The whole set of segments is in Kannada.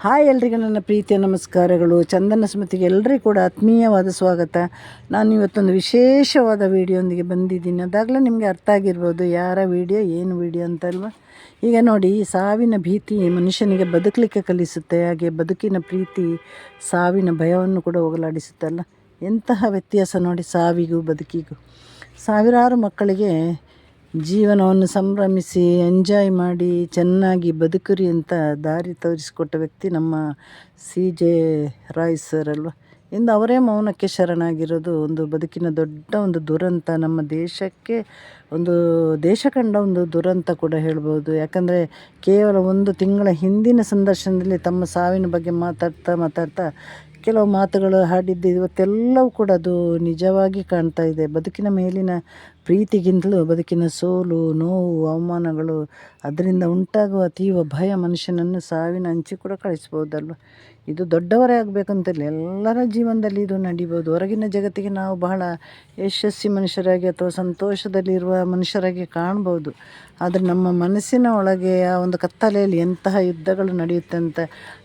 ಹಾಯ್ ಎಲ್ರಿಗೂ ನನ್ನ ಪ್ರೀತಿಯ ನಮಸ್ಕಾರಗಳು. ಚಂದನ ಸ್ಮೃತಿಗೆ ಎಲ್ಲರಿಗೂ ಕೂಡ ಆತ್ಮೀಯವಾದ ಸ್ವಾಗತ. ನಾನು ಇವತ್ತೊಂದು ವಿಶೇಷವಾದ ವಿಡಿಯೋಂದಿಗೆ ಬಂದಿದ್ದೀನಿ. ಅದಾಗಲೇ ನಿಮಗೆ ಅರ್ಥ ಆಗಿರ್ಬೋದು, ಯಾರ ವಿಡಿಯೋ, ಏನು ವಿಡಿಯೋ ಅಂತಲ್ವ? ಈಗ ನೋಡಿ ಸಾವಿನ ಭೀತಿ ಮನುಷ್ಯನಿಗೆ ಬದುಕಲಿಕ್ಕೆ ಕಲಿಸುತ್ತೆ. ಹಾಗೆ ಬದುಕಿನ ಪ್ರೀತಿ ಸಾವಿನ ಭಯವನ್ನು ಕೂಡ ಹೋಗಲಾಡಿಸುತ್ತಲ್ಲ. ಎಂತಹ ವ್ಯತ್ಯಾಸ ನೋಡಿ ಸಾವಿಗೂ ಬದುಕಿಗೂ. ಸಾವಿರಾರು ಮಕ್ಕಳಿಗೆ ಜೀವನವನ್ನು ಸಂಭ್ರಮಿಸಿ, ಎಂಜಾಯ್ ಮಾಡಿ, ಚೆನ್ನಾಗಿ ಬದುಕುರಿ ಅಂತ ದಾರಿ ತೋರಿಸಿಕೊಟ್ಟ ವ್ಯಕ್ತಿ ನಮ್ಮ ಸಿ. ಜೆ. ರಾಯ್ ಸರ್ ಅಲ್ವಾ? ಇಂದು ಅವರೇ ಮೌನಕ್ಕೆ ಶರಣಾಗಿರೋದು ಒಂದು ಬದುಕಿನ ದೊಡ್ಡ ಒಂದು ದುರಂತ. ನಮ್ಮ ದೇಶಕ್ಕೆ ಒಂದು ದೇಶ ಕಂಡ ಒಂದು ದುರಂತ ಕೂಡ ಹೇಳ್ಬೋದು. ಯಾಕಂದರೆ ಕೇವಲ ಒಂದು ತಿಂಗಳ ಹಿಂದಿನ ಸಂದರ್ಶನದಲ್ಲಿ ತಮ್ಮ ಸಾವಿನ ಬಗ್ಗೆ ಮಾತಾಡ್ತಾ ಮಾತಾಡ್ತಾ ಕೆಲವು ಮಾತುಗಳು ಹಾಡಿದ್ದು ಇವತ್ತೆಲ್ಲವೂ ಕೂಡ ಅದು ನಿಜವಾಗಿ ಕಾಣ್ತಾ ಇದೆ. ಬದುಕಿನ ಮೇಲಿನ ಪ್ರೀತಿಗಿಂತಲೂ ಬದುಕಿನ ಸೋಲು, ನೋವು, ಅವಮಾನಗಳು ಅದರಿಂದ ಉಂಟಾಗುವ ಅತೀವ ಭಯ ಮನುಷ್ಯನನ್ನು ಸಾವಿನ ಅಂಚಿ ಕೂಡ ಕಳಿಸ್ಬೋದಲ್ವ ಇದು ದೊಡ್ಡವರೇ ಆಗಬೇಕಂತಿಲ್ಲ ಎಲ್ಲರ ಜೀವನದಲ್ಲಿ ಇದು ನಡಿಬೋದು ಹೊರಗಿನ ಜಗತ್ತಿಗೆ ನಾವು ಬಹಳ ಯಶಸ್ವಿ ಮನುಷ್ಯರಾಗಿ ಅಥವಾ ಸಂತೋಷದಲ್ಲಿರುವ ಮನುಷ್ಯರಾಗಿ ಕಾಣ್ಬೋದು. ಆದರೆ ನಮ್ಮ ಮನಸ್ಸಿನ ಒಳಗೆ ಆ ಒಂದು ಕತ್ತಲೆಯಲ್ಲಿ ಎಂತಹ ಯುದ್ಧಗಳು ನಡೆಯುತ್ತೆ ಅಂತ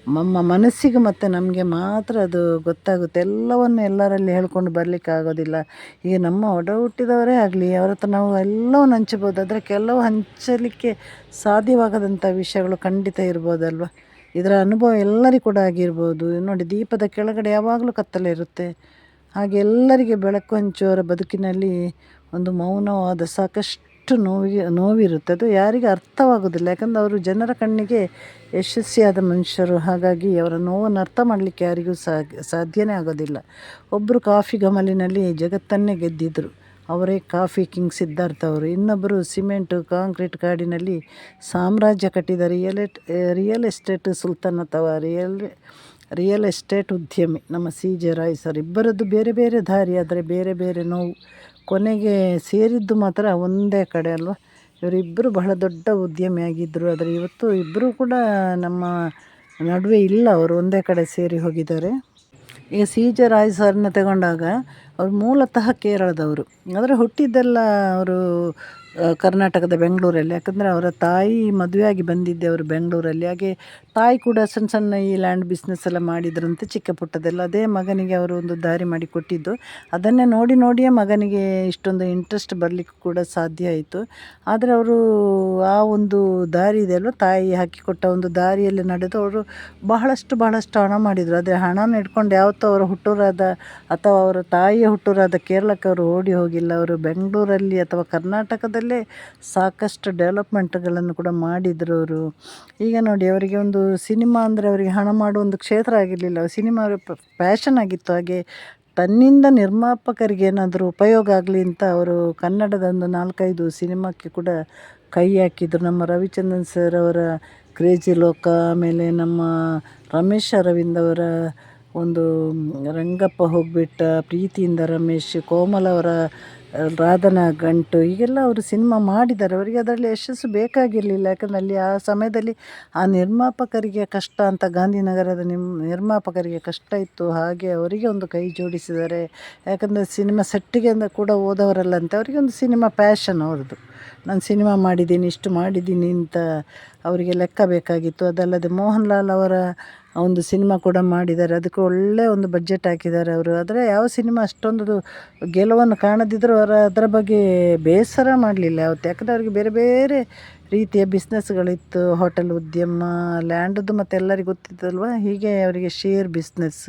ನಮ್ಮ ಮನಸ್ಸಿಗೆ ಮತ್ತು ನಮಗೆ ಮಾತ್ರ ಅದು ಗೊತ್ತಾಗುತ್ತೆ. ಎಲ್ಲವನ್ನು ಎಲ್ಲರಲ್ಲಿ ಹೇಳ್ಕೊಂಡು ಬರಲಿಕ್ಕೆ ಆಗೋದಿಲ್ಲ. ಈಗ ನಮ್ಮ ಒಡ ಹುಟ್ಟಿದವರೇ ಆಗಲಿ, ಅವ್ರ ಹತ್ರ ನಾವು ಎಲ್ಲವನ್ನು ಹಂಚಬೋದು. ಆದರೆ ಕೆಲವು ಹಂಚಲಿಕ್ಕೆ ಸಾಧ್ಯವಾಗದಂಥ ವಿಷಯಗಳು ಖಂಡಿತ ಇರ್ಬೋದಲ್ವ? ಇದರ ಅನುಭವ ಎಲ್ಲರಿಗೂ ಕೂಡ ಆಗಿರ್ಬೋದು. ನೋಡಿ, ದೀಪದ ಕೆಳಗಡೆ ಯಾವಾಗಲೂ ಕತ್ತಲೆ ಇರುತ್ತೆ. ಹಾಗೆ ಎಲ್ಲರಿಗೆ ಬೆಳಕು ಹಂಚುವವರ ಬದುಕಿನಲ್ಲಿ ಒಂದು ಮೌನವಾದ ಸಾಕಷ್ಟು ನೋವಿಗೆ, ನೋವಿರುತ್ತೆ. ಅದು ಯಾರಿಗೆ ಅರ್ಥವಾಗೋದಿಲ್ಲ ಯಾಕಂದರೆ ಅವರು ಜನರ ಕಣ್ಣಿಗೆ ಯಶಸ್ವಿಯಾದ ಮನುಷ್ಯರು. ಹಾಗಾಗಿ ಅವರ ನೋವನ್ನು ಅರ್ಥ ಮಾಡಲಿಕ್ಕೆ ಯಾರಿಗೂ ಸಾಧ್ಯನೇ ಆಗೋದಿಲ್ಲ. ಒಬ್ಬರು ಕಾಫಿ ಗಮಲಿನಲ್ಲಿ ಜಗತ್ತನ್ನೇ ಗೆದ್ದಿದ್ದರು ಅವರೇ ಕಾಫಿ ಕಿಂಗ್ ಸಿದ್ಧಾರ್ಥ ಅವರು. ಇನ್ನೊಬ್ಬರು ಸಿಮೆಂಟು, ಕಾಂಕ್ರೀಟ್ ಕಾಡಿನಲ್ಲಿ ಸಾಮ್ರಾಜ್ಯ ಕಟ್ಟಿದ ರಿಯಲ್ ರಿಯಲ್ ಎಸ್ಟೇಟ್ ಸುಲ್ತಾನ್ ಅಥವಾ ರಿಯಲ್ ರಿಯಲ್ ಎಸ್ಟೇಟ್ ಉದ್ಯಮಿ. ನಮ್ಮ ಸಿ. ಜೆ. ರಾಯ್ ಸರ್, ಇಬ್ಬರದ್ದು ಬೇರೆ ಬೇರೆ ದಾರಿ, ಆದರೆ ಬೇರೆ ಬೇರೆ ನೋವು. ಕೊನೆಗೆ ಸೇರಿದ್ದು ಮಾತ್ರ ಒಂದೇ ಕಡೆ ಅಲ್ವ? ಇವರಿಬ್ಬರು ಬಹಳ ದೊಡ್ಡ ಉದ್ಯಮಿಯಾಗಿದ್ದರು ಆದರೆ ಇವತ್ತು ಇಬ್ಬರೂ ಕೂಡ ನಮ್ಮ ನಡುವೆ ಇಲ್ಲ. ಅವರು ಒಂದೇ ಕಡೆ ಸೇರಿ ಹೋಗಿದ್ದಾರೆ. ಈಗ ಸಿ. ಜೆ. ರಾಯ್ ಸರ್ನ ತಗೊಂಡಾಗ ಅವರು ಮೂಲತಃ ಕೇರಳದವರು. ಆದರೆ ಹುಟ್ಟಿದ್ದೆಲ್ಲ ಅವರು ಕರ್ನಾಟಕದ ಬೆಂಗಳೂರಲ್ಲಿ. ಯಾಕಂದರೆ ಅವರ ತಾಯಿ ಮದುವೆಯಾಗಿ ಬಂದಿದ್ದೆ ಅವರು ಬೆಂಗಳೂರಲ್ಲಿ. ಹಾಗೆ ತಾಯಿ ಕೂಡ ಸಣ್ಣ ಸಣ್ಣ ಈ ಲ್ಯಾಂಡ್ ಬಿಸ್ನೆಸ್ ಎಲ್ಲ ಮಾಡಿದ್ರಂತೆ ಚಿಕ್ಕ ಪುಟ್ಟದೆಲ್ಲ ಅದೇ ಮಗನಿಗೆ ಅವರು ಒಂದು ದಾರಿ ಮಾಡಿ ಕೊಟ್ಟಿದ್ದು. ಅದನ್ನೇ ನೋಡಿ ನೋಡಿಯೇ ಮಗನಿಗೆ ಇಷ್ಟೊಂದು ಇಂಟ್ರೆಸ್ಟ್ ಬರಲಿಕ್ಕೆ ಕೂಡ ಸಾಧ್ಯ ಆಯಿತು. ಆದರೆ ಅವರು ಆ ಒಂದು ದಾರಿ ಇದೆ ಅಲ್ವ? ತಾಯಿ ಹಾಕಿಕೊಟ್ಟ ಒಂದು ದಾರಿಯಲ್ಲಿ ನಡೆದು ಅವರು ಬಹಳಷ್ಟು ಬಹಳಷ್ಟು ಹಣ ಮಾಡಿದರು. ಆದರೆ ಹಣನ ಇಟ್ಕೊಂಡು ಯಾವತ್ತೂ ಅವರ ಹುಟ್ಟೂರಾದ ಅಥವಾ ಅವರ ತಾಯಿಯ ಹುಟ್ಟೂರಾದ ಕೇರಳಕ್ಕೆ ಅವರು ಓಡಿ ಹೋಗಿಲ್ಲ. ಅವರು ಬೆಂಗಳೂರಲ್ಲಿ ಅಥವಾ ಕರ್ನಾಟಕದಲ್ಲೇ ಸಾಕಷ್ಟು ಡೆವಲಪ್ಮೆಂಟ್ಗಳನ್ನು ಕೂಡ ಮಾಡಿದರು ಅವರು. ಈಗ ನೋಡಿ, ಅವರಿಗೆ ಒಂದು ಸಿನಿಮಾ ಅಂದರೆ ಅವರಿಗೆ ಹಣ ಮಾಡುವ ಒಂದು ಕ್ಷೇತ್ರ ಆಗಿರಲಿಲ್ಲ. ಸಿನಿಮಾ ಪ್ಯಾಷನ್ ಆಗಿತ್ತು. ಹಾಗೆ ತನ್ನಿಂದ ನಿರ್ಮಾಪಕರಿಗೆ ಏನಾದರೂ ಉಪಯೋಗ ಆಗಲಿ ಅಂತ ಅವರು ಕನ್ನಡದ ಒಂದು ನಾಲ್ಕೈದು ಸಿನಿಮಾಕ್ಕೆ ಕೂಡ ಕೈ ಹಾಕಿದರು. ನಮ್ಮ ರವಿಚಂದ್ರನ್ ಸರ್ ಅವರ ಕ್ರೇಜಿ ಲೋಕ, ಆಮೇಲೆ ನಮ್ಮ ರಮೇಶ್ ಅರವಿಂದ್ ಅವರ ಒಂದು ರಂಗಪ್ಪ ಹೋಗ್ಬಿಟ್ಟ, ಪ್ರೀತಿಯಿಂದ ರಮೇಶ್, ಕೋಮಲ್ ಅವರ ರಾಧನ ಗಂಟು, ಈಗೆಲ್ಲ ಅವರು ಸಿನಿಮಾ ಮಾಡಿದ್ದಾರೆ. ಅವರಿಗೆ ಅದರಲ್ಲಿ ಯಶಸ್ಸು ಬೇಕಾಗಿರಲಿಲ್ಲ. ಯಾಕಂದರೆ ಅಲ್ಲಿ ಆ ಸಮಯದಲ್ಲಿ ಆ ನಿರ್ಮಾಪಕರಿಗೆ ಕಷ್ಟ ಅಂತ ಗಾಂಧಿನಗರದ ನಿಮ್ಮ ನಿರ್ಮಾಪಕರಿಗೆ ಕಷ್ಟ ಇತ್ತು. ಹಾಗೆ ಅವರಿಗೆ ಒಂದು ಕೈ ಜೋಡಿಸಿದ್ದಾರೆ. ಯಾಕಂದರೆ ಸಿನಿಮಾ ಸೆಟ್ಟಿಗೆ ಅಂತ ಕೂಡ ಓದವರಲ್ಲ ಅಂತ. ಅವರಿಗೆ ಒಂದು ಸಿನಿಮಾ ಪ್ಯಾಷನ್ ಅವ್ರದ್ದು. ನಾನು ಸಿನಿಮಾ ಮಾಡಿದ್ದೀನಿ, ಇಷ್ಟು ಮಾಡಿದ್ದೀನಿ ಅಂತ ಅವರಿಗೆ ಲೆಕ್ಕ ಬೇಕಾಗಿತ್ತು. ಅದಲ್ಲದೆ ಮೋಹನ್ ಲಾಲ್ ಅವರ ಒಂದು ಸಿನಿಮಾ ಕೂಡ ಮಾಡಿದ್ದಾರೆ. ಅದಕ್ಕೆ ಒಳ್ಳೆಯ ಒಂದು ಬಜೆಟ್ ಹಾಕಿದ್ದಾರೆ ಅವರು. ಆದರೆ ಯಾವ ಸಿನಿಮಾ ಅಷ್ಟೊಂದು ಗೆಲುವನ್ನು ಕಾಣದಿದ್ದರೂ ಅವರ ಅದರ ಬಗ್ಗೆ ಬೇಸರ ಮಾಡಲಿಲ್ಲ ಅವತ್ತು ಯಾಕಂದರೆ ಅವರಿಗೆ ಬೇರೆ ಬೇರೆ ರೀತಿಯ ಬಿಸ್ನೆಸ್ಗಳಿತ್ತು ಹೋಟೆಲ್ ಉದ್ಯಮ ಲ್ಯಾಂಡದ್ದು ಮತ್ತು ಎಲ್ಲರಿಗೂ ಗೊತ್ತಿತ್ತಲ್ವ? ಹೀಗೆ ಅವರಿಗೆ ಶೇರ್ ಬಿಸ್ನೆಸ್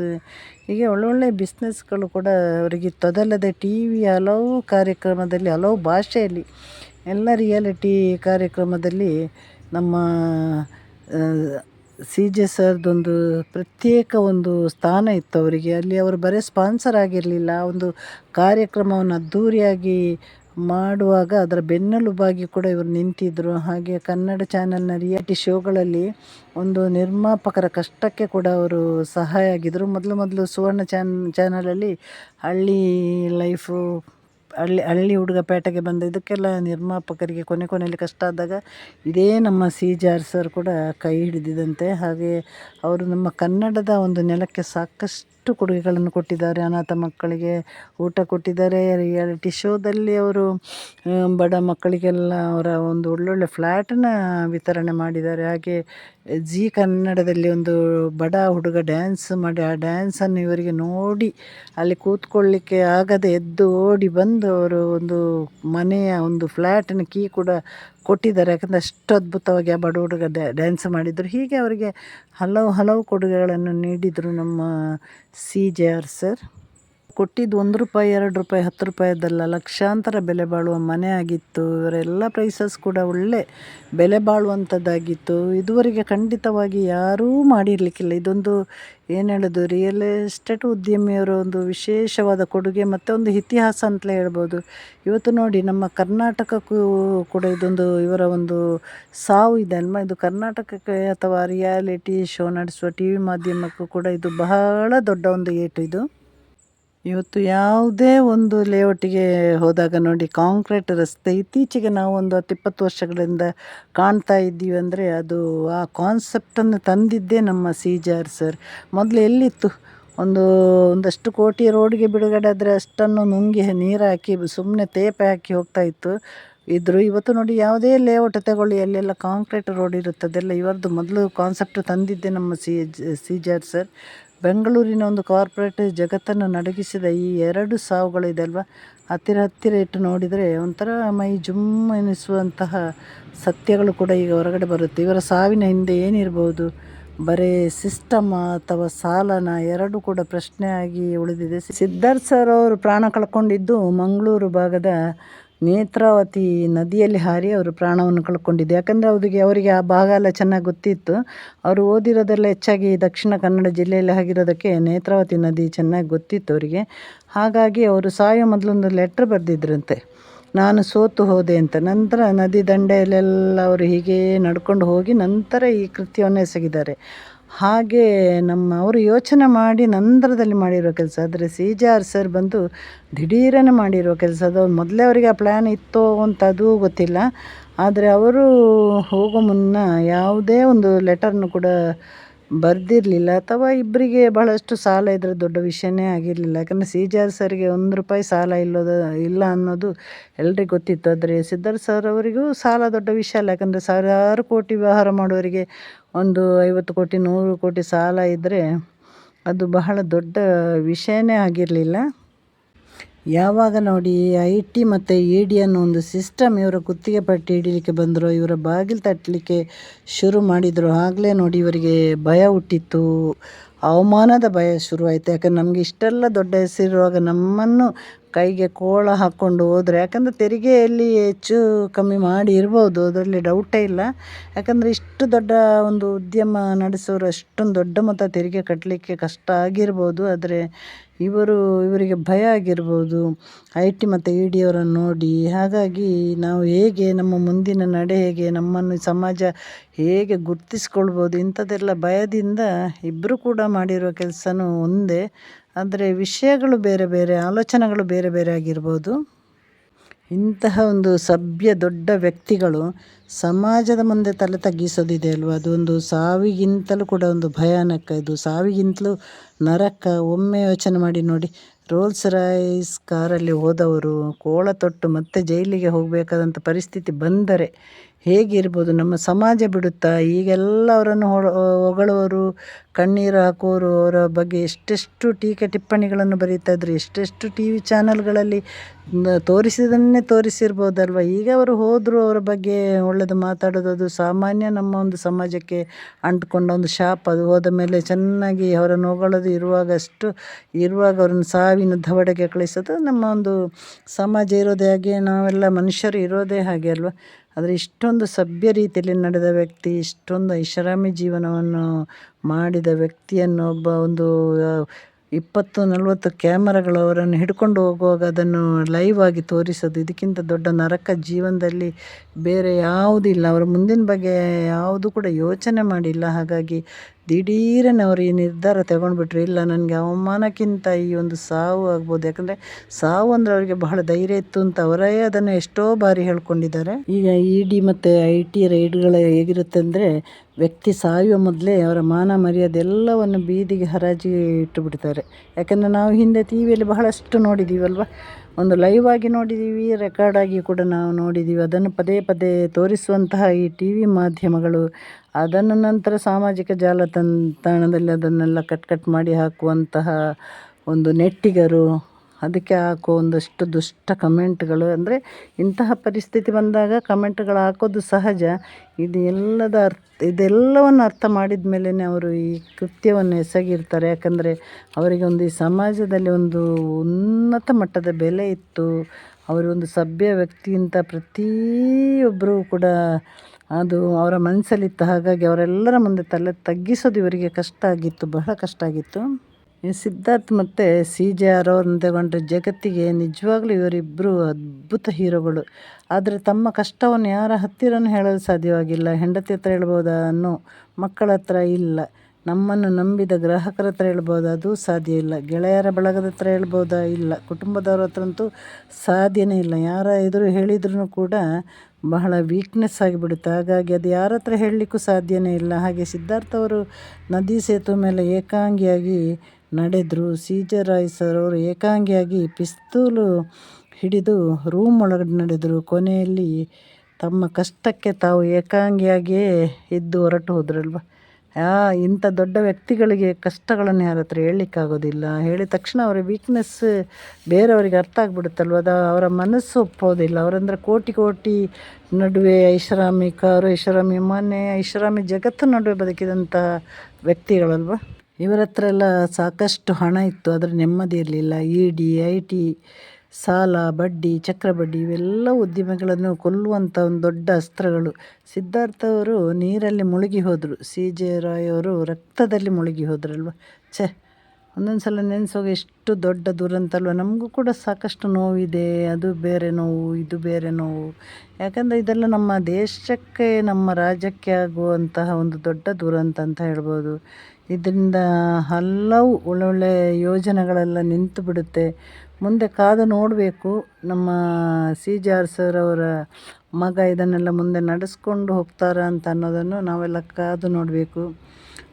ಹೀಗೆ ಒಳ್ಳೊಳ್ಳೆ ಬಿಸ್ನೆಸ್ಗಳು ಕೂಡ ಅವರಿಗೆ ಅದಲ್ಲದೆ ಟಿ ವಿ ಹಲವು ಕಾರ್ಯಕ್ರಮದಲ್ಲಿ, ಹಲವು ಭಾಷೆಯಲ್ಲಿ, ಎಲ್ಲ ರಿಯಾಲಿಟಿ ಕಾರ್ಯಕ್ರಮದಲ್ಲಿ ನಮ್ಮ ಸಿ ಜೆ ಸರ್ದೊಂದು ಪ್ರತ್ಯೇಕ ಒಂದು ಸ್ಥಾನ ಇತ್ತು ಅವರಿಗೆ. ಅಲ್ಲಿ ಅವರು ಬರೀ ಸ್ಪಾನ್ಸರ್ ಆಗಿರಲಿಲ್ಲ, ಒಂದು ಕಾರ್ಯಕ್ರಮವನ್ನು ಅದ್ಧೂರಿಯಾಗಿ ಮಾಡುವಾಗ ಅದರ ಬೆನ್ನೆಲುಬಾಗಿ ಕೂಡ ಇವರು ನಿಂತಿದ್ದರು ಹಾಗೆ ಕನ್ನಡ ಚಾನೆಲ್ನ ರಿಯಾಲಿಟಿ ಶೋಗಳಲ್ಲಿ ಒಂದು ನಿರ್ಮಾಪಕರ ಕಷ್ಟಕ್ಕೆ ಕೂಡ ಅವರು ಸಹಾಯ ಆಗಿದ್ದರು ಮೊದಲು ಮೊದಲು ಸುವರ್ಣ ಚಾನ್, ಚಾನಲಲ್ಲಿ ಹಳ್ಳಿ ಲೈಫು ಹಳ್ಳಿ ಹಳ್ಳಿ ಹುಡುಗ ಪೇಟೆಗೆ ಬಂದ ಇದಕ್ಕೆಲ್ಲ ನಿರ್ಮಾಪಕರಿಗೆ ಕೊನೆ ಕೊನೆಯಲ್ಲಿ ಕಷ್ಟ ಆದಾಗ ಇದೇ ನಮ್ಮ ಸಿ ಜಾರ್ ಸರ್ ಕೂಡ ಕೈ ಹಿಡಿದಿದಂತೆ ಹಾಗೆ ಅವರು ನಮ್ಮ ಕನ್ನಡದ ಒಂದು ನೆಲಕ್ಕೆ ಸಾಕಷ್ಟು ಎಷ್ಟು ಕೊಡುಗೆಗಳನ್ನು ಕೊಟ್ಟಿದ್ದಾರೆ, ಅನಾಥ ಮಕ್ಕಳಿಗೆ ಊಟ ಕೊಟ್ಟಿದ್ದಾರೆ. ರಿಯಾಲಿಟಿ ಶೋದಲ್ಲಿ ಅವರು ಬಡ ಮಕ್ಕಳಿಗೆಲ್ಲ ಅವರ ಒಂದು ಒಳ್ಳೊಳ್ಳೆ ಫ್ಲ್ಯಾಟನ್ನ ವಿತರಣೆ ಮಾಡಿದ್ದಾರೆ. ಹಾಗೆ, ಜಿ ಕನ್ನಡದಲ್ಲಿ ಒಂದು ಬಡ ಹುಡುಗ ಡ್ಯಾನ್ಸ್ ಮಾಡಿ, ಆ ಡ್ಯಾನ್ಸನ್ನು ಇವರಿಗೆ ನೋಡಿ ಅಲ್ಲಿ ಕೂತ್ಕೊಳ್ಳಿಕ್ಕೆ ಆಗದೆ ಎದ್ದು ಓಡಿ ಬಂದು ಅವರು ಒಂದು ಮನೆಯ ಒಂದು ಫ್ಲ್ಯಾಟಿನ ಕೀ ಕೂಡ ಕೊಟ್ಟಿದ್ದಾರೆ. ಯಾಕಂದರೆ ಅಷ್ಟು ಅದ್ಭುತವಾಗಿ ಆ ಬಡ ಹುಡುಗ ಡ್ಯಾನ್ಸ್ ಮಾಡಿದರು. ಹೀಗೆ ಅವರಿಗೆ ಹಲವು ಹಲವು ಕೊಡುಗೆಗಳನ್ನು ನೀಡಿದರು ನಮ್ಮ ಸಿ. ಜೆ. ಆರ್. ಸರ್. ಕೊಟ್ಟಿದ್ದು ಒಂದು ರೂಪಾಯಿ, ಎರಡು ರೂಪಾಯಿ, ಹತ್ತು ರೂಪಾಯಿದಲ್ಲ. ಲಕ್ಷಾಂತರ ಬೆಲೆ ಬಾಳುವ ಮನೆ ಆಗಿತ್ತು. ಇವರೆಲ್ಲ ಪ್ರೈಸಸ್ ಕೂಡ ಒಳ್ಳೆ ಬೆಲೆ ಬಾಳುವಂಥದ್ದಾಗಿತ್ತು ಇದುವರೆಗೆ ಖಂಡಿತವಾಗಿ ಯಾರೂ ಮಾಡಿರಲಿಕ್ಕಿಲ್ಲ. ಇದೊಂದು ಏನು ಹೇಳೋದು ರಿಯಲ್ ಎಸ್ಟೇಟ್ ಉದ್ಯಮಿಯವರ ಒಂದು ವಿಶೇಷವಾದ ಕೊಡುಗೆ ಮತ್ತು ಒಂದು ಇತಿಹಾಸ ಅಂತಲೇ ಹೇಳ್ಬೋದು. ಇವತ್ತು ನೋಡಿ ನಮ್ಮ ಕರ್ನಾಟಕಕ್ಕೂ ಕೂಡ ಇದೊಂದು ಇವರ ಒಂದು ಸಾವು ಇದೆ ಅಲ್ಮ ಇದು ಕರ್ನಾಟಕಕ್ಕೆ ಅಥವಾ ರಿಯಾಲಿಟಿ ಶೋ ನಡೆಸುವ ಟಿ ವಿ ಮಾಧ್ಯಮಕ್ಕೂ ಕೂಡ ಇದು ಬಹಳ ದೊಡ್ಡ ಒಂದು ಏಟು ಇದು. ಇವತ್ತು ಯಾವುದೇ ಒಂದು ಲೇಔಟಿಗೆ ಹೋದಾಗ ನೋಡಿ ಕಾಂಕ್ರೀಟ್ ರಸ್ತೆ ಇತ್ತೀಚೆಗೆ ನಾವು ಒಂದು ಹತ್ತು ಇಪ್ಪತ್ತು ವರ್ಷಗಳಿಂದ ಕಾಣ್ತಾ ಇದ್ದೀವಿ ಅಂದರೆ ಅದು ಆ ಕಾನ್ಸೆಪ್ಟನ್ನು ತಂದಿದ್ದೇ ನಮ್ಮ ಸಿ ಜಾರ್ ಸರ್ ಮೊದಲು ಎಲ್ಲಿತ್ತು? ಒಂದು, ಒಂದಷ್ಟು ಕೋಟಿ ರೋಡ್ಗೆ ಬಿಡುಗಡೆ ಆದರೆ ಅಷ್ಟನ್ನು ನುಂಗಿ ನೀರು ಹಾಕಿ ಸುಮ್ಮನೆ ತೇಪೆ ಹಾಕಿ ಹೋಗ್ತಾ ಇತ್ತು. ಇದ್ದರು ಇವತ್ತು ನೋಡಿ ಯಾವುದೇ ಲೇಔಟ್ ತಗೊಳ್ಳಿ, ಅಲ್ಲೆಲ್ಲ ಕಾಂಕ್ರೀಟ್ ರೋಡ್ ಇರುತ್ತೆ ಅದೆಲ್ಲ ಇವರದ್ದು ಮೊದಲು ಕಾನ್ಸೆಪ್ಟ್ ತಂದಿದ್ದೆ ನಮ್ಮ ಸಿ ಸರ್ ಬೆಂಗಳೂರಿನ ಒಂದು ಕಾರ್ಪೊರೇಟ್ ಜಗತ್ತನ್ನು ನಡಗಿಸಿದ ಈ ಎರಡು ಸಾವುಗಳಿದೆ ಅಲ್ವಾ ಹತ್ತಿರ ಹತ್ತಿರ ಇಟ್ಟು ನೋಡಿದರೆ ಒಂಥರ ಮೈ ಜುಮ್ ಎನಿಸುವಂತಹ ಸತ್ಯಗಳು ಕೂಡ ಈಗ ಹೊರಗಡೆ ಬರುತ್ತೆ. ಇವರ ಸಾವಿನ ಹಿಂದೆ ಏನಿರ್ಬೋದು? ಬರೀ ಸಿಸ್ಟಮ್ ಅಥವಾ ಸಾಲನ ಎರಡು ಕೂಡ ಪ್ರಶ್ನೆ ಆಗಿ ಉಳಿದಿದೆ. ಸಿದ್ಧಾರ್ಥ ಸರ್ ಅವರು ಪ್ರಾಣ ಕಳ್ಕೊಂಡಿದ್ದು ಮಂಗಳೂರು ಭಾಗದ ನೇತ್ರಾವತಿ ನದಿಯಲ್ಲಿ ಹಾರಿ ಅವರು ಪ್ರಾಣವನ್ನು ಕಳ್ಕೊಂಡಿದ್ದೆ. ಯಾಕಂದರೆ ಅವರಿಗೆ ಅವರಿಗೆ ಆ ಭಾಗ ಎಲ್ಲ ಚೆನ್ನಾಗಿ ಗೊತ್ತಿತ್ತು. ಅವರು ಓದಿರೋದೆಲ್ಲ ಹೆಚ್ಚಾಗಿ ದಕ್ಷಿಣ ಕನ್ನಡ ಜಿಲ್ಲೆಯಲ್ಲಿ ಆಗಿರೋದಕ್ಕೆ ನೇತ್ರಾವತಿ ನದಿ ಚೆನ್ನಾಗಿ ಗೊತ್ತಿತ್ತು ಅವರಿಗೆ. ಹಾಗಾಗಿ ಅವರು ಸಾಯೋ ಮೊದಲೊಂದು ಲೆಟ್ರ್ ಬರೆದಿದ್ರಂತೆ. ನಾನು ಸೋತು ಹೋದೆ ಅಂತ. ನಂತರ ನದಿ ದಂಡೆಯಲ್ಲೆಲ್ಲ ಅವರು ಹೀಗೆ ನಡ್ಕೊಂಡು ಹೋಗಿ ನಂತರ ಈ ಕೃತ್ಯವನ್ನು ಎಸಗಿದ್ದಾರೆ. ಹಾಗೆ ನಮ್ಮ ಅವರು ಯೋಚನೆ ಮಾಡಿ ನಂತರದಲ್ಲಿ ಮಾಡಿರೋ ಕೆಲಸ. ಆದರೆ ಸಿ ಜೆ ಆರ್ ಸರ್ ಬಂದು ದಿಢೀರನೇ ಮಾಡಿರೋ ಕೆಲಸ. ಅದು ಮೊದಲೇ ಅವರಿಗೆ ಆ ಪ್ಲ್ಯಾನ್ ಇತ್ತೋ ಅಂತ ಅದು ಗೊತ್ತಿಲ್ಲ. ಆದರೆ ಅವರು ಹೋಗೋ ಮುನ್ನ ಯಾವುದೇ ಒಂದು ಲೆಟರ್ನು ಕೂಡ ಬರೆದಿರಲಿಲ್ಲ ಅಥವಾ ಇಬ್ಬರಿಗೆ ಬಹಳಷ್ಟು ಸಾಲ ಇದ್ದರೆ ದೊಡ್ಡ ವಿಷಯನೇ ಆಗಿರಲಿಲ್ಲ. ಯಾಕಂದರೆ ಸಿ ಜಿ ಆರ್ ಸರ್ಗೆ ಒಂದು ರೂಪಾಯಿ ಸಾಲ ಇಲ್ಲದ, ಇಲ್ಲ ಅನ್ನೋದು ಎಲ್ರಿಗೂ ಗೊತ್ತಿತ್ತು. ಆದರೆ ಸಿದ್ಧಾರ್ಥ ಸರ್ ಅವರಿಗೂ ಸಾಲ ದೊಡ್ಡ ವಿಷಯ ಅಲ್ಲ. ಯಾಕಂದರೆ ಸಾವಿರಾರು ಕೋಟಿ ವ್ಯವಹಾರ ಮಾಡುವವರಿಗೆ ಒಂದು ಐವತ್ತು ಕೋಟಿ, ನೂರು ಕೋಟಿ ಸಾಲ ಇದ್ದರೆ ಅದು ಬಹಳ ದೊಡ್ಡ ವಿಷಯನೇ ಆಗಿರಲಿಲ್ಲ. ಯಾವಾಗ ನೋಡಿ ಐ ಟಿ ಮತ್ತು ಇ ಡಿ ಅನ್ನೋ ಒಂದು ಸಿಸ್ಟಮ್ ಇವರ ಕುತ್ತಿಗೆ ಪಟ್ಟಿ ಹಿಡಿಲಿಕ್ಕೆ ಬಂದರು, ಇವರ ಬಾಗಿಲು ತಟ್ಟಲಿಕ್ಕೆ ಶುರು ಮಾಡಿದರು. ಆಗಲೇ ನೋಡಿ ಇವರಿಗೆ ಭಯ ಹುಟ್ಟಿತ್ತು. ಅವಮಾನದ ಭಯ ಶುರುವಾಯಿತು. ಯಾಕಂದ್ರೆ ನಮಗೆ ಇಷ್ಟೆಲ್ಲ ದೊಡ್ಡ ಹೆಸರಿರುವಾಗ ನಮ್ಮನ್ನು ಕೈಗೆ ಕೋಳ ಹಾಕ್ಕೊಂಡು ಹೋದರೆ, ಯಾಕಂದರೆ ತೆರಿಗೆಯಲ್ಲಿ ಹೆಚ್ಚು ಕಮ್ಮಿ ಮಾಡಿ ಇರ್ಬೋದು, ಅದರಲ್ಲಿ ಡೌಟೇ ಇಲ್ಲ. ಯಾಕಂದರೆ ಇಷ್ಟು ದೊಡ್ಡ ಒಂದು ಉದ್ಯಮ ನಡೆಸೋರು ಅಷ್ಟೊಂದು ದೊಡ್ಡ ಮೊತ್ತ ತೆರಿಗೆ ಕಟ್ಟಲಿಕ್ಕೆ ಕಷ್ಟ ಆಗಿರ್ಬೋದು, ಆದರೆ ಇವರು, ಇವರಿಗೆ ಭಯ ಆಗಿರ್ಬೋದು. ಐ ಟಿ ಮತ್ತು ಇ ಡಿ ಅವರನ್ನು ನೋಡಿ, ಹಾಗಾಗಿ ನಾವು ಹೇಗೆ, ನಮ್ಮ ಮುಂದಿನ ನಡೆ ಹೇಗೆ, ನಮ್ಮನ್ನು ಸಮಾಜ ಹೇಗೆ ಗುರ್ತಿಸ್ಕೊಳ್ಬೋದು, ಇಂಥದ್ದೆಲ್ಲ ಭಯದಿಂದ ಇಬ್ಬರು ಕೂಡ ಮಾಡಿರೋ ಕೆಲಸನೂ ಒಂದೇ. ಆದರೆ ವಿಷಯಗಳು ಬೇರೆ ಬೇರೆ, ಆಲೋಚನೆಗಳು ಬೇರೆ ಬೇರೆ ಆಗಿರ್ಬೋದು. ಇಂತಹ ಒಂದು ಸಭ್ಯ ದೊಡ್ಡ ವ್ಯಕ್ತಿಗಳು ಸಮಾಜದ ಮುಂದೆ ತಲೆ ತಗ್ಗಿಸೋದಿದೆ ಅಲ್ವಾ? ಅದೊಂದು ಸಾವಿಗಿಂತಲೂ ಕೂಡ ಒಂದು ಭಯಾನಕ ಇದು. ಸಾವಿಗಿಂತಲೂ ನರಕ. ಒಮ್ಮೆ ಯೋಚನೆ ಮಾಡಿ ನೋಡಿ ರೋಲ್ಸ್ ರಾಯ್ಸ್ ಕಾರಲ್ಲಿ ಹೋದವರು, ಕೋಳ ತೊಟ್ಟು ಮತ್ತೆ ಜೈಲಿಗೆ ಹೋಗಬೇಕಾದಂಥ ಪರಿಸ್ಥಿತಿ ಬಂದರೆ ಹೇಗಿರ್ಬೋದು? ನಮ್ಮ ಸಮಾಜ ಬಿಡುತ್ತಾ? ಈಗೆಲ್ಲ ಅವರನ್ನು ಹೊಗಳುವವರು ಕಣ್ಣೀರು ಹಾಕುವವರು ಅವರ ಬಗ್ಗೆ ಎಷ್ಟೆಷ್ಟು ಟೀಕೆ ಟಿಪ್ಪಣಿಗಳನ್ನು ಬರೀತಾ ಇದ್ರು, ಎಷ್ಟೆಷ್ಟು ಟಿ ವಿ ಚಾನಲ್ಗಳಲ್ಲಿ ತೋರಿಸಿದನ್ನೇ ತೋರಿಸಿರ್ಬೋದಲ್ವ? ಈಗ ಅವರು ಹೋದರು ಅವರ ಬಗ್ಗೆ ಒಳ್ಳೆಯದು ಮಾತಾಡೋದು, ಅದು ಸಾಮಾನ್ಯ ನಮ್ಮ ಒಂದು ಸಮಾಜಕ್ಕೆ ಅಂಟ್ಕೊಂಡ ಒಂದು ಶಾಪ್. ಅದು ಹೋದ ಮೇಲೆ ಚೆನ್ನಾಗಿ ಅವರನ್ನು ಹೊಗಳೋದು ಇರುವಾಗ ಅಷ್ಟು, ಇರುವಾಗ ಅವ್ರನ್ನ ಸಾವಿನ ದವಡೆಗೆ ಕಳಿಸೋದು ನಮ್ಮ ಒಂದು ಸಮಾಜ ಇರೋದೇ ಹಾಗೆ, ನಾವೆಲ್ಲ ಮನುಷ್ಯರು ಇರೋದೇ ಹಾಗೆ ಅಲ್ವ? ಆದರೆ ಇಷ್ಟೊಂದು ಸಭ್ಯ ರೀತಿಯಲ್ಲಿ ನಡೆದ ವ್ಯಕ್ತಿ, ಇಷ್ಟೊಂದು ಐಷಾರಾಮಿ ಜೀವನವನ್ನು ಮಾಡಿದ ವ್ಯಕ್ತಿಯನ್ನು ಒಬ್ಬ ಒಂದು ಇಪ್ಪತ್ತು ನಲವತ್ತು ಕ್ಯಾಮರಾಗಳು ಅವರನ್ನು ಹಿಡ್ಕೊಂಡು ಹೋಗುವಾಗ ಅದನ್ನು ಲೈವ್ ಆಗಿ ತೋರಿಸೋದು. ಇದಕ್ಕಿಂತ ದೊಡ್ಡ ನರಕ ಜೀವನದಲ್ಲಿ ಬೇರೆ ಯಾವುದಿಲ್ಲ. ಅವರ ಮುಂದಿನ ಬಗ್ಗೆ ಯಾವುದು ಕೂಡ ಯೋಚನೆ ಮಾಡಿಲ್ಲ. ಹಾಗಾಗಿ ದಿಢೀರನೆ ಅವರು ಈ ನಿರ್ಧಾರ ತಗೊಂಡ್ಬಿಟ್ರು. ಇಲ್ಲ, ನನಗೆ ಅವಮಾನಕ್ಕಿಂತ ಈ ಒಂದು ಸಾವು ಆಗ್ಬೋದು. ಯಾಕಂದರೆ ಸಾವು ಅಂದರೆ ಅವರಿಗೆ ಬಹಳ ಧೈರ್ಯ ಇತ್ತು ಅಂತ ಅವರೇ ಅದನ್ನು ಎಷ್ಟೋ ಬಾರಿ ಹೇಳ್ಕೊಂಡಿದ್ದಾರೆ. ಈಗ ಇ ಡಿ ಮತ್ತು ಐ ಟಿ ರೈಡ್ಗಳು ಹೇಗಿರುತ್ತೆ ಅಂದರೆ ವ್ಯಕ್ತಿ ಸಾಯುವ ಮೊದಲೇ ಅವರ ಮಾನ ಮರ್ಯಾದೆ ಎಲ್ಲವನ್ನು ಬೀದಿಗೆ ಹರಾಜಿ ಇಟ್ಟು ಬಿಡ್ತಾರೆ ಯಾಕಂದರೆ ನಾವು ಹಿಂದೆ ಟಿ ವಿಯಲ್ಲಿ ಬಹಳಷ್ಟು ನೋಡಿದ್ದೀವಲ್ವ ಒಂದು ಲೈವ್ ಆಗಿ ನೋಡಿದ್ದೀವಿ ರೆಕಾರ್ಡ್ ಆಗಿ ಕೂಡ ನಾವು ನೋಡಿದ್ದೀವಿ ಅದನ್ನು ಪದೇ ಪದೇ ತೋರಿಸುವಂತಹ ಈ ಟಿ ವಿ ಮಾಧ್ಯಮಗಳು ಅದನ್ನು ನಂತರ ಸಾಮಾಜಿಕ ಜಾಲತಾಣದಲ್ಲಿ ಅದನ್ನೆಲ್ಲ ಕಟ್ ಕಟ್ ಮಾಡಿ ಹಾಕುವಂತಹ ಒಂದು ನೆಟ್ಟಿಗರು, ಅದಕ್ಕೆ ಹಾಕೋ ಒಂದಷ್ಟು ದುಷ್ಟ ಕಮೆಂಟ್ಗಳು. ಅಂದರೆ ಇಂತಹ ಪರಿಸ್ಥಿತಿ ಬಂದಾಗ ಕಮೆಂಟ್ಗಳು ಹಾಕೋದು ಸಹಜ. ಇದು ಎಲ್ಲದ ಅರ್ಥ, ಇದೆಲ್ಲವನ್ನು ಅರ್ಥ ಮಾಡಿದ ಮೇಲೇ ಅವರು ಈ ಕೃತ್ಯವನ್ನು ಎಸಗಿರ್ತಾರೆ. ಯಾಕಂದರೆ ಅವರಿಗೆ ಒಂದು ಈ ಸಮಾಜದಲ್ಲಿ ಒಂದು ಉನ್ನತ ಮಟ್ಟದ ಬೆಲೆ ಇತ್ತು. ಅವರೊಂದು ಸಭ್ಯ ವ್ಯಕ್ತಿ ಅಂತ ಪ್ರತಿಯೊಬ್ಬರೂ ಕೂಡ ಅದು ಅವರ ಮನಸ್ಸಲ್ಲಿತ್ತು ಹಾಗಾಗಿ ಅವರೆಲ್ಲರ ಮುಂದೆ ತಲೆ ತಗ್ಗಿಸೋದು ಇವರಿಗೆ ಕಷ್ಟ ಆಗಿತ್ತು, ಬಹಳ ಕಷ್ಟ ಆಗಿತ್ತು. ಸಿದ್ಧಾರ್ಥ್ ಮತ್ತು ಸಿ ಜೆ ಆರ್ ಅವ್ರನ್ನ ಜಗತ್ತಿಗೆ ನಿಜವಾಗ್ಲೂ ಇವರಿಬ್ಬರು ಅದ್ಭುತ ಹೀರೋಗಳು. ಆದರೆ ತಮ್ಮ ಕಷ್ಟವನ್ನು ಯಾರ ಹತ್ತಿರನೂ ಹೇಳಲು ಸಾಧ್ಯವಾಗಿಲ್ಲ. ಹೆಂಡತಿ ಹತ್ರ ಹೇಳ್ಬೋದಾ? ಅನ್ನೋ ಮಕ್ಕಳ ಹತ್ರ ಇಲ್ಲ. ನಮ್ಮನ್ನು ನಂಬಿದ ಗ್ರಾಹಕರ ಹತ್ರ ಹೇಳ್ಬೋದಾ? ಅದು ಸಾಧ್ಯ ಇಲ್ಲ. ಗೆಳೆಯರ ಬಳಗದ ಹತ್ರ ಹೇಳ್ಬೋದಾ? ಇಲ್ಲ. ಕುಟುಂಬದವ್ರ ಹತ್ರ ಅಂತೂ ಸಾಧ್ಯನೇ ಇಲ್ಲ. ಯಾರ ಎದುರು ಹೇಳಿದ್ರೂ ಕೂಡ ಬಹಳ ವೀಕ್ನೆಸ್ ಆಗಿಬಿಡುತ್ತೆ ಹಾಗಾಗಿ ಅದು ಯಾರ ಹತ್ರ ಹೇಳಲಿಕ್ಕೂ ಸಾಧ್ಯನೇ ಇಲ್ಲ. ಹಾಗೆ ಸಿದ್ಧಾರ್ಥ ಅವರು ನದಿ ಸೇತುವೆ ಮೇಲೆ ಏಕಾಂಗಿಯಾಗಿ ನಡೆದರು. ಸಿ ಜೆ ರಾಯ್ ಸರ್ ಅವರು ಏಕಾಂಗಿಯಾಗಿ ಪಿಸ್ತೂಲು ಹಿಡಿದು ರೂಮ್ ಒಳಗಡೆ ನಡೆದರು. ಕೊನೆಯಲ್ಲಿ ತಮ್ಮ ಕಷ್ಟಕ್ಕೆ ತಾವು ಏಕಾಂಗಿಯಾಗಿಯೇ ಇದ್ದು ಹೊರಟು ಹೋದ್ರಲ್ವ? ಇಂಥ ದೊಡ್ಡ ವ್ಯಕ್ತಿಗಳಿಗೆ ಕಷ್ಟಗಳನ್ನು ಯಾರ ಹತ್ರ ಹೇಳಲಿಕ್ಕಾಗೋದಿಲ್ಲ. ಹೇಳಿದ ತಕ್ಷಣ ಅವರ ವೀಕ್ನೆಸ್ ಬೇರೆಯವರಿಗೆ ಅರ್ಥ ಆಗ್ಬಿಡುತ್ತಲ್ವ? ಅದು ಅವರ ಮನಸ್ಸು ಒಪ್ಪೋದಿಲ್ಲ. ಅವರಂದ್ರೆ ಕೋಟಿ ಕೋಟಿ ನಡುವೆ ಐಷಾರಾಮಿ ಕಾರು ಐಷಾರಾಮಿ ಮನೆ ಐಷಾರಾಮಿ ಜಗತ್ತು ನಡುವೆ ಬದುಕಿದಂಥ ವ್ಯಕ್ತಿಗಳಲ್ವ? ಇವರ ಹತ್ರ ಎಲ್ಲ ಸಾಕಷ್ಟು ಹಣ ಇತ್ತು, ಆದರೆ ನೆಮ್ಮದಿ ಇರಲಿಲ್ಲ. ಇ ಡಿ, ಐ ಟಿ ಸಾಲ, ಬಡ್ಡಿ ಚಕ್ರಬಡ್ಡಿ ಇವೆಲ್ಲ ಉದ್ಯಮಿಗಳನ್ನು ಕೊಲ್ಲುವಂಥ ಒಂದು ದೊಡ್ಡ ಅಸ್ತ್ರಗಳು. ಸಿದ್ಧಾರ್ಥ ಅವರು ನೀರಲ್ಲಿ ಮುಳುಗಿ ಹೋದರು. ಸಿ. ಜೆ. ರಾಯ್ ಅವರು ರಕ್ತದಲ್ಲಿ ಮುಳುಗಿ ಹೋದ್ರಲ್ವ? ಛೆ, ಒಂದೊಂದು ಸಲ ನೆನೆಸೋಗಿ ಎಷ್ಟು ದೊಡ್ಡ ದುರಂತ ಅಲ್ವ ನಮಗೂ ಕೂಡ ಸಾಕಷ್ಟು ನೋವಿದೆ. ಅದು ಬೇರೆ ನೋವು, ಇದು ಬೇರೆ ನೋವು. ಯಾಕಂದರೆ ಇದೆಲ್ಲ ನಮ್ಮ ದೇಶಕ್ಕೆ, ನಮ್ಮ ರಾಜ್ಯಕ್ಕೆ ಆಗುವಂತಹ ಒಂದು ದೊಡ್ಡ ದುರಂತ ಅಂತ ಹೇಳ್ಬೋದು. ಇದರಿಂದ ಹಲವು ಒಳ್ಳೊಳ್ಳೆ ಯೋಜನೆಗಳೆಲ್ಲ ನಿಂತು ಬಿಡುತ್ತೆ. ಮುಂದೆ ಕಾದು ನೋಡಬೇಕು. ನಮ್ಮ ಸಿ ಜಿ ಆರ್ ಸರ್ ಅವರ ಮಗ ಇದನ್ನೆಲ್ಲ ಮುಂದೆ ನಡೆಸ್ಕೊಂಡು ಹೋಗ್ತಾರ ಅಂತ ಅನ್ನೋದನ್ನು ನಾವೆಲ್ಲ ಕಾದು ನೋಡಬೇಕು.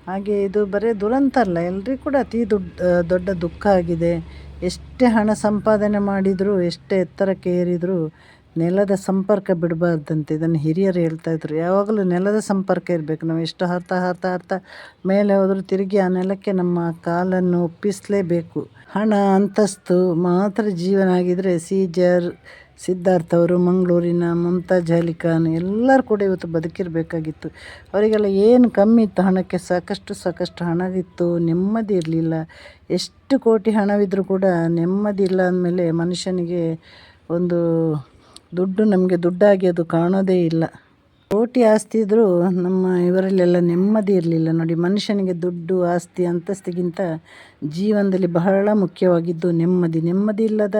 ಹಾಗೆ ಇದು ಬರೀ ದುರಂತ ಅಲ್ಲ ಎಲ್ಲರಿಗೂ ಕೂಡ ಅತಿ ದೊಡ್ಡ ದೊಡ್ಡ ದುಃಖ ಆಗಿದೆ. ಎಷ್ಟೇ ಹಣ ಸಂಪಾದನೆ ಮಾಡಿದರೂ, ಎಷ್ಟೇ ಎತ್ತರಕ್ಕೆ ಏರಿದರೂ ನೆಲದ ಸಂಪರ್ಕ ಬಿಡಬಾರ್ದಂತೆ. ಇದನ್ನು ಹಿರಿಯರು ಹೇಳ್ತಾಯಿದ್ರು ಯಾವಾಗಲೂ ನೆಲದ ಸಂಪರ್ಕ ಇರಬೇಕು. ನಾವು ಎಷ್ಟು ಹಾರ್ತಾ ಹಾರ್ತಾ ಹಾರ್ತಾ ಮೇಲೆ ಹೋದರೂ ತಿರುಗಿ ಆ ನೆಲಕ್ಕೆ ನಮ್ಮ ಕಾಲನ್ನು ಒಪ್ಪಿಸಲೇಬೇಕು. ಹಣ ಅಂತಸ್ತು, ಮಾತ್ರ ಜೀವನ ಆಗಿದ್ದರೆ ಸೀಜರ್, ಸಿದ್ಧಾರ್ಥ ಅವರು, ಮಂಗಳೂರಿನ ಮಮತಾಜ್ ಅಲಿಖಾನ್ ಎಲ್ಲರೂ ಕೂಡ ಇವತ್ತು ಬದುಕಿರಬೇಕಾಗಿತ್ತು. ಅವರಿಗೆಲ್ಲ ಏನು ಕಮ್ಮಿ ಇತ್ತು ಹಣಕ್ಕೆ? ಸಾಕಷ್ಟು ಸಾಕಷ್ಟು ಹಣವಿತ್ತು ನೆಮ್ಮದಿ ಇರಲಿಲ್ಲ. ಎಷ್ಟು ಕೋಟಿ ಹಣವಿದ್ದರೂ ಕೂಡ ನೆಮ್ಮದಿ ಇಲ್ಲ ಅಂದಮೇಲೆ ಮನುಷ್ಯನಿಗೆ ಒಂದು ದುಡ್ಡು ನಮಗೆ ದುಡ್ಡಾಗಿ ಅದು ಕಾಣೋದೇ ಇಲ್ಲ. ಕೋಟಿ ಆಸ್ತಿ ಇದ್ದರೂ ನಮ್ಮ ಇವರಲ್ಲೆಲ್ಲ ನೆಮ್ಮದಿ ಇರಲಿಲ್ಲ. ನೋಡಿ, ಮನುಷ್ಯನಿಗೆ ದುಡ್ಡು, ಆಸ್ತಿ, ಅಂತಸ್ತಿಗಿಂತ ಜೀವನದಲ್ಲಿ ಬಹಳ ಮುಖ್ಯವಾಗಿದ್ದು ನೆಮ್ಮದಿ. ನೆಮ್ಮದಿ ಇಲ್ಲದ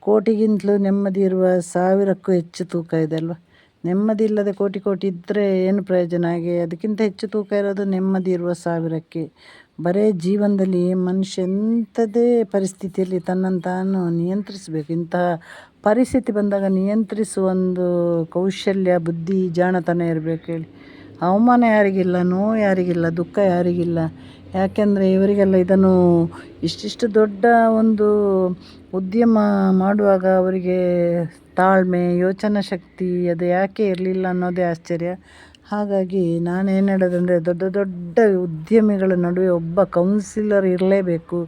ಕೋಟಿಗಿಂತಲೂ ನೆಮ್ಮದಿ ಇರುವ ಸಾವಿರಕ್ಕೂ ಹೆಚ್ಚು ತೂಕ ಇದೆ ಅಲ್ವ? ನೆಮ್ಮದಿ ಇಲ್ಲದೆ ಕೋಟಿ ಕೋಟಿ ಇದ್ದರೆ ಏನು ಪ್ರಯೋಜನ? ಆಗಿ ಅದಕ್ಕಿಂತ ಹೆಚ್ಚು ತೂಕ ಇರೋದು ನೆಮ್ಮದಿ ಇರುವ ಸಾವಿರಕ್ಕೆ. ಬರೇ ಜೀವನದಲ್ಲಿ ಮನುಷ್ಯ ಎಂಥದೇ ಪರಿಸ್ಥಿತಿಯಲ್ಲಿ ತನ್ನನ್ನು ತಾನು ನಿಯಂತ್ರಿಸಬೇಕು. ಇಂತಹ ಪರಿಸ್ಥಿತಿ ಬಂದಾಗ ನಿಯಂತ್ರಿಸುವ ಒಂದು ಕೌಶಲ್ಯ, ಬುದ್ಧಿ, ಜಾಣತನ ಇರಬೇಕು ಹೇಳಿ. ಅವಮಾನ ಯಾರಿಗಿಲ್ಲ, ನೋವು ಯಾರಿಗಿಲ್ಲ, ದುಃಖ ಯಾರಿಗಿಲ್ಲ. ಯಾಕೆಂದರೆ ಇವರಿಗೆಲ್ಲ ಇದನ್ನು ಇಷ್ಟಿಷ್ಟು ದೊಡ್ಡ ಒಂದು ಉದ್ಯಮ ಮಾಡುವಾಗ ಅವರಿಗೆ ತಾಳ್ಮೆ, ಯೋಚನಾ ಶಕ್ತಿ ಅದು ಯಾಕೆ ಇರಲಿಲ್ಲ ಅನ್ನೋದೇ ಆಶ್ಚರ್ಯ. ಹಾಗಾಗಿ ನಾನೇನು ಹೇಳೋದಂದರೆ ದೊಡ್ಡ ದೊಡ್ಡ ಉದ್ಯಮಿಗಳ ನಡುವೆ ಒಬ್ಬ ಕೌನ್ಸಿಲರ್ ಇರಲೇಬೇಕು.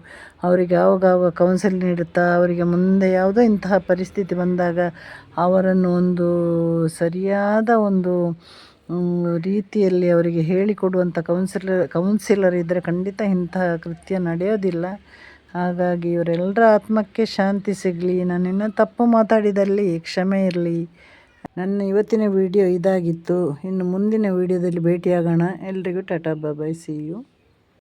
ಅವರಿಗೆ ಆವಾಗಾವಾಗ ಕೌನ್ಸಿಲ್ ನೀಡುತ್ತಾ, ಅವರಿಗೆ ಮುಂದೆ ಯಾವುದೋ ಇಂತಹ ಪರಿಸ್ಥಿತಿ ಬಂದಾಗ ಅವರನ್ನು ಒಂದು ಸರಿಯಾದ ಒಂದು ರೀತಿಯಲ್ಲಿ ಅವರಿಗೆ ಹೇಳಿಕೊಡುವಂಥ ಕೌನ್ಸಿಲರ್ ಕೌನ್ಸಿಲರ್ ಇದ್ದರೆ ಖಂಡಿತ ಇಂತಹ ಕೃತ್ಯ ನಡೆಯೋದಿಲ್ಲ. ಹಾಗಾಗಿ ಇವರೆಲ್ಲರ ಆತ್ಮಕ್ಕೆ ಶಾಂತಿ ಸಿಗಲಿ. ನಾನು ತಪ್ಪು ಮಾತಾಡಿದಲ್ಲಿ ಕ್ಷಮೆ ಇರಲಿ. ನನ್ನ ಇವತ್ತಿನ ವಿಡಿಯೋ ಇದಾಗಿತ್ತು. ಇನ್ನು ಮುಂದಿನ ವಿಡಿಯೋದಲ್ಲಿ ಭೇಟಿಯಾಗೋಣ. ಎಲ್ರಿಗೂ ಟಾಟಾ ಬಾಬಾಯ್ ಸಿ ಯು